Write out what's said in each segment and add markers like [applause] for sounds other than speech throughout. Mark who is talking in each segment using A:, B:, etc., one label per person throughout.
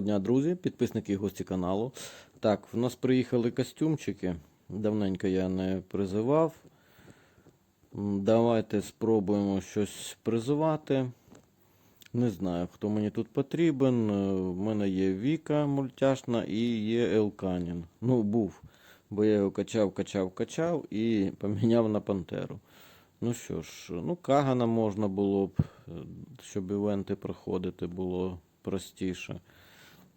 A: дня, друзі, підписники і гості каналу. Так, в нас приїхали костюмчики. Давненько я не призивав. Давайте спробуємо щось призивати. Не знаю, хто мені тут потрібен. Е, В мене є Віка мультяшна і є Елканін. Ну, був. Бо я його качав, качав, качав і [laughs] поміняв на Пантеру. Ну що ж, ну Кагана можна було б, е, щоб івенти проходити було простіше.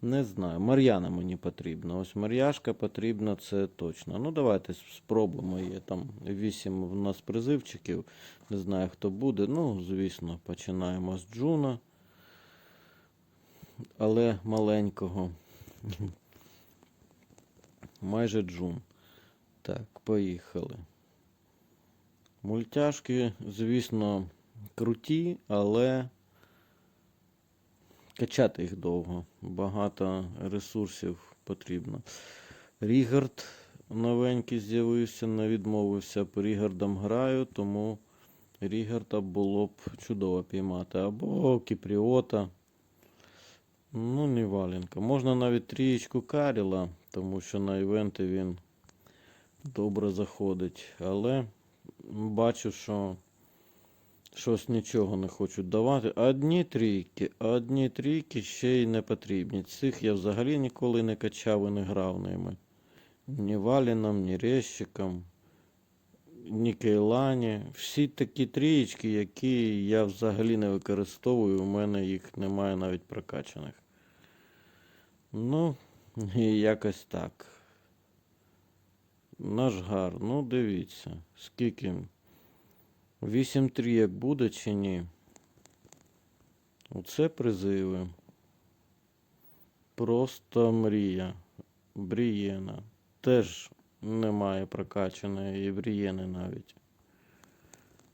A: Не знаю. Мар'яна мені потрібна. Ось Мар'яшка потрібна, це точно. Ну, давайте спробуємо. Є там вісім в нас призивчиків. Не знаю, хто буде. Ну, звісно, починаємо з Джуна. Але маленького. [laughs] Майже Джун. Так, поїхали. Мультяшки, звісно, круті, але качати їх довго. Багато ресурсів потрібно. Рігард новенький з'явився, не відмовився. По Рігардам граю, тому Рігарда було б чудово піймати. Або Кіпріота. Ну, не валенка. Можна навіть трієчку Каріла, тому що на івенти він добре заходить. Але бачу, що щось нічого не хочуть давати. Одні трійки, одні трійки ще й не потрібні. Цих я взагалі ніколи не качав і не грав ними. Ні Валіном, ні Резчиком, ні Кейлані. Всі такі трієчки, які я взагалі не використовую, у мене їх немає навіть прокачаних. Ну, і якось так. Наш гар, ну дивіться, скільки. 8 трійок буде чи ні? Оце призиви. Просто мрія. Брієна. Теж немає прокачаної і Брієни навіть.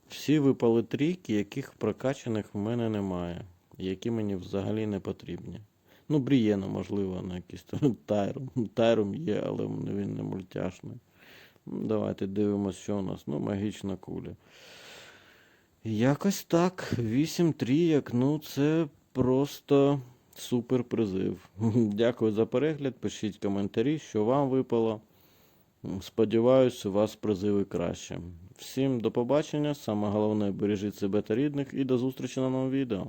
A: Всі випали трійки, яких прокачаних в мене немає. Які мені взагалі не потрібні. Ну, Брієна, можливо, на якийсь [laughs] Тайрум. Тайрум є, але він не мультяшний. Давайте дивимося, що у нас. Ну, магічна куля. Якось так. 8 трійок. Ну, це просто супер призив. [laughs] Дякую за перегляд. Пишіть коментарі, що вам випало. Сподіваюсь, у вас призиви краще. Всім до побачення. Саме головне, бережіть себе та рідних і до зустрічі на новому відео.